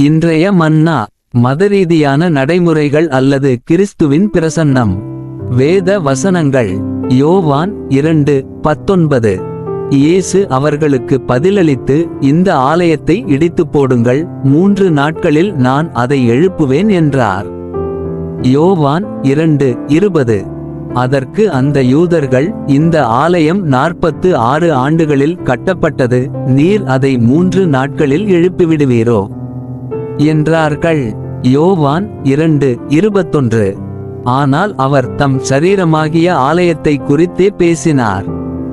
இன்றைய மன்னா மதரீதியான நடைமுறைகள் அல்லது கிறிஸ்துவின் பிரசன்னம். வேத வசனங்கள் யோவான் இரண்டு பத்தொன்பது. இயேசு அவர்களுக்கு பதிலளித்து இந்த ஆலயத்தை இடித்துப் போடுங்கள் மூன்று நாட்களில் நான் அதை எழுப்புவேன் என்றார். யோவான் இரண்டு இருபது. அதற்கு அந்த யூதர்கள் இந்த ஆலயம் நாற்பத்து ஆறு ஆண்டுகளில் கட்டப்பட்டது நீர் அதை மூன்று நாட்களில் எழுப்பிவிடுவீரோ? என்றார்கள். யோவான் இரண்டு இருபத்தொன்று. ஆனால் அவர் தம் சரீரமாகிய ஆலயத்தை குறித்தே பேசினார்.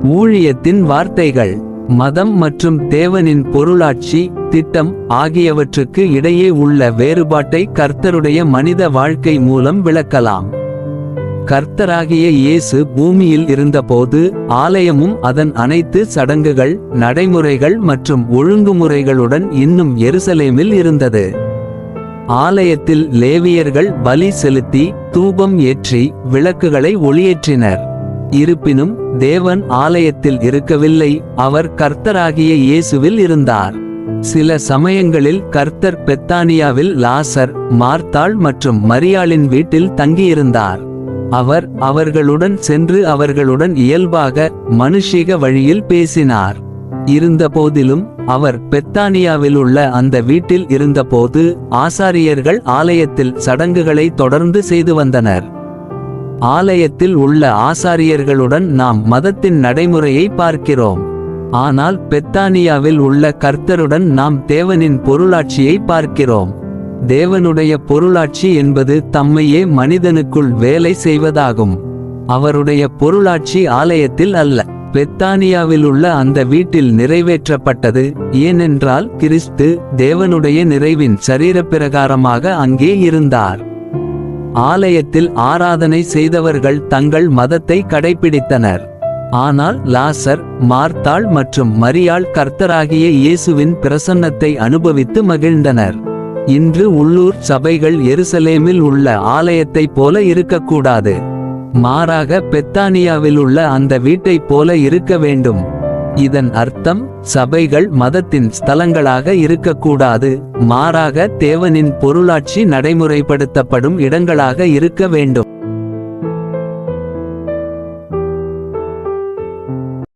ஊழியத்தின் வார்த்தைகள் மதம் மற்றும் தேவனின் பொருளாட்சி திட்டம் ஆகியவற்றுக்கு இடையே உள்ள வேறுபாட்டை கர்த்தருடைய மனித வாழ்க்கை மூலம் விளக்கலாம். கர்த்தராகிய இயேசு பூமியில் இருந்தபோது ஆலயமும் அதன் அனைத்து சடங்குகள் நடைமுறைகள் மற்றும் ஒழுங்குமுறைகளுடன் இன்னும் எருசலேமில் இருந்தது. ஆலயத்தில் லேவியர்கள் பலி செலுத்தி தூபம் ஏற்றி விளக்குகளை ஒளியேற்றினர். இருப்பினும் தேவன் ஆலயத்தில் இருக்கவில்லை அவர் கர்த்தராகிய இயேசுவில் இருந்தார். சில சமயங்களில் கர்த்தர் பெத்தானியாவில் லாசர் மார்த்தாள் மற்றும் மரியாளின் வீட்டில் தங்கியிருந்தார். அவர் அவர்களுடன் சென்று அவர்களுடன் இயல்பாக மனுஷிக வழியில் பேசினார். இருந்தபோதிலும் அவர் பெத்தானியாவில் உள்ள அந்த வீட்டில் இருந்தபோது ஆசாரியர்கள் ஆலயத்தில் சடங்குகளை தொடர்ந்து செய்து வந்தனர். ஆலயத்தில் உள்ள ஆசாரியர்களுடன் நாம் மதத்தின் நடைமுறையை பார்க்கிறோம். ஆனால் பெத்தானியாவில் உள்ள கர்த்தருடன் நாம் தேவனின் பொருளாட்சியை பார்க்கிறோம். தேவனுடைய பொருளாட்சி என்பது தம்மையே மனிதனுக்குள் வேலை செய்வதாகும். அவருடைய பொருளாட்சி ஆலயத்தில் அல்ல. பெத்தானியாவில் உள்ள அந்த வீட்டில் நிறைவேற்றப்பட்டது. ஏனென்றால் கிறிஸ்து தேவனுடைய நிறைவின் சரீரப்பிரகாரமாக அங்கே இருந்தார். ஆலயத்தில் ஆராதனை செய்தவர்கள் தங்கள் மதத்தை கடைபிடித்தனர். ஆனால் லாசர் மார்த்தாள் மற்றும் மரியாள் கர்த்தராகிய இயேசுவின் பிரசன்னத்தை அனுபவித்து மகிழ்ந்தனர். இன்று உள்ளூர் சபைகள் எருசலேமில் உள்ள ஆலயத்தைப் போல இருக்கக்கூடாது. மாறாக பெத்தானியாவில் உள்ள அந்த வீட்டைப் போல இருக்க வேண்டும். இதன் அர்த்தம் சபைகள் மதத்தின் ஸ்தலங்களாக இருக்கக்கூடாது. மாறாக தேவனின் பொருளாட்சி நடைமுறைப்படுத்தப்படும் இடங்களாக இருக்க வேண்டும்.